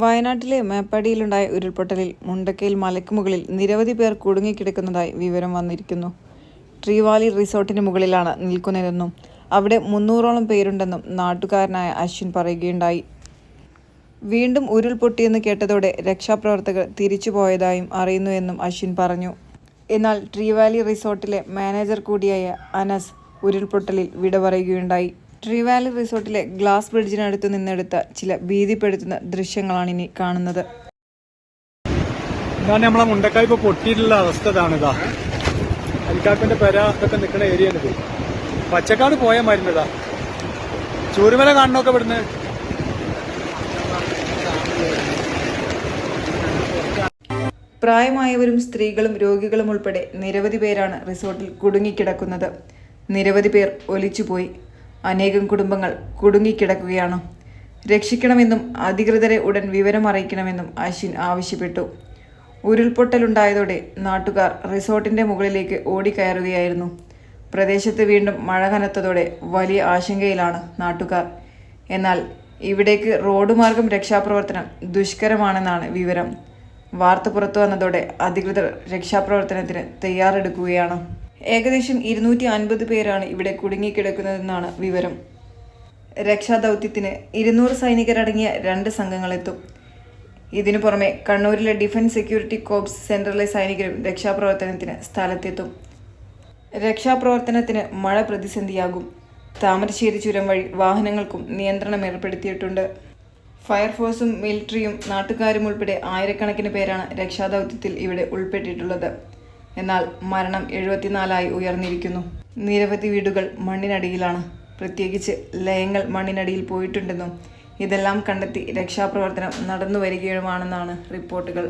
വയനാട്ടിലെ മേപ്പാടിയിലുണ്ടായ ഉരുൾപൊട്ടലിൽ മുണ്ടക്കയിൽ മലയ്ക്ക് മുകളിൽ നിരവധി പേർ കുടുങ്ങിക്കിടക്കുന്നതായി വിവരം വന്നിരിക്കുന്നു. ട്രീവാലി റിസോർട്ടിന് മുകളിലാണ് നിൽക്കുന്നതെന്നും അവിടെ മുന്നൂറോളം പേരുണ്ടെന്നും നാട്ടുകാരനായ അശ്വിൻ പറയുകയുണ്ടായി. വീണ്ടും ഉരുൾപൊട്ടിയെന്ന് കേട്ടതോടെ രക്ഷാപ്രവർത്തകർ തിരിച്ചുപോയതായും അറിയുന്നുവെന്നും അശ്വിൻ പറഞ്ഞു. എന്നാൽ ട്രീവാലി റിസോർട്ടിലെ മാനേജർ കൂടിയായ അനസ് ഉരുൾപൊട്ടലിൽ വിട പറയുകയുണ്ടായി. ട്രീവാലി റിസോർട്ടിലെ ഗ്ലാസ് ബ്രിഡ്ജിനടുത്ത് നിന്നെടുത്ത ചില ഭീതിപ്പെടുത്തുന്ന ദൃശ്യങ്ങളാണ് ഇനി കാണുന്നത്. ഇതാണ് നമ്മളെ മുണ്ടക്കായ് ഇപ്പൊ പൊട്ടിയിട്ടുള്ള അവസ്ഥ ഇതാണിതാ ഇതാ. അലിക്കാപ്പിന്റെ പെര ഒക്കെ നിൽക്കുന്ന ഏരിയ പച്ചക്കാട് പോയ മരുന്നതാ ചൂരുമല കാണണമൊക്കെ ഇവിടുന്ന്? പ്രായമായവരും സ്ത്രീകളും രോഗികളും ഉൾപ്പെടെ നിരവധി പേരാണ് റിസോർട്ടിൽ കുടുങ്ങിക്കിടക്കുന്നത്. നിരവധി പേർ ഒലിച്ചുപോയി. അനേകം കുടുംബങ്ങൾ കുടുങ്ങിക്കിടക്കുകയാണ്. രക്ഷിക്കണമെന്നും അധികൃതരെ ഉടൻ വിവരം അറിയിക്കണമെന്നും അശ്വിൻ ആവശ്യപ്പെട്ടു. ഉരുൾപൊട്ടലുണ്ടായതോടെ നാട്ടുകാർ റിസോർട്ടിന്റെ മുകളിലേക്ക് ഓടിക്കയറുകയായിരുന്നു. പ്രദേശത്ത് വീണ്ടും മഴ കനത്തതോടെ വലിയ ആശങ്കയിലാണ് നാട്ടുകാർ. എന്നാൽ ഇവിടേക്ക് റോഡ് മാർഗം രക്ഷാപ്രവർത്തനം ദുഷ്കരമാണെന്നാണ് വിവരം. വാർത്ത പുറത്തു വന്നതോടെ അധികൃതർ രക്ഷാപ്രവർത്തനത്തിന് തയ്യാറെടുക്കുകയാണ്. ഏകദേശം ഇരുന്നൂറ്റി അൻപത് പേരാണ് ഇവിടെ കുടുങ്ങിക്കിടക്കുന്നതെന്നാണ് വിവരം. രക്ഷാദൗത്യത്തിന് ഇരുന്നൂറ് സൈനികരടങ്ങിയ രണ്ട് സംഘങ്ങളെത്തും. ഇതിനു പുറമെ കണ്ണൂരിലെ ഡിഫൻസ് സെക്യൂരിറ്റി കോപ്സ് സെന്ററിലെ സൈനികരും രക്ഷാപ്രവർത്തനത്തിന് സ്ഥലത്തെത്തും. രക്ഷാപ്രവർത്തനത്തിന് മഴ പ്രതിസന്ധിയാകും. താമരശ്ശേരി ചുരം വഴി വാഹനങ്ങൾക്കും നിയന്ത്രണം ഏർപ്പെടുത്തിയിട്ടുണ്ട്. ഫയർഫോഴ്സും മിലിറ്ററിയും നാട്ടുകാരും ഉൾപ്പെടെ ആയിരക്കണക്കിന് പേരാണ് രക്ഷാദൗത്യത്തിൽ ഇവിടെ ഉൾപ്പെട്ടിട്ടുള്ളത്. എന്നാൽ മരണം എഴുപത്തിനാലായി ഉയർന്നിരിക്കുന്നു. നിരവധി വീടുകൾ മണ്ണിനടിയിലാണ്. പ്രത്യേകിച്ച് ലയങ്ങൾ മണ്ണിനടിയിൽ പോയിട്ടുണ്ടെന്നും ഇതെല്ലാം കണ്ടെത്തി രക്ഷാപ്രവർത്തനം നടന്നു വരികയുമാണെന്നാണ് റിപ്പോർട്ടുകൾ.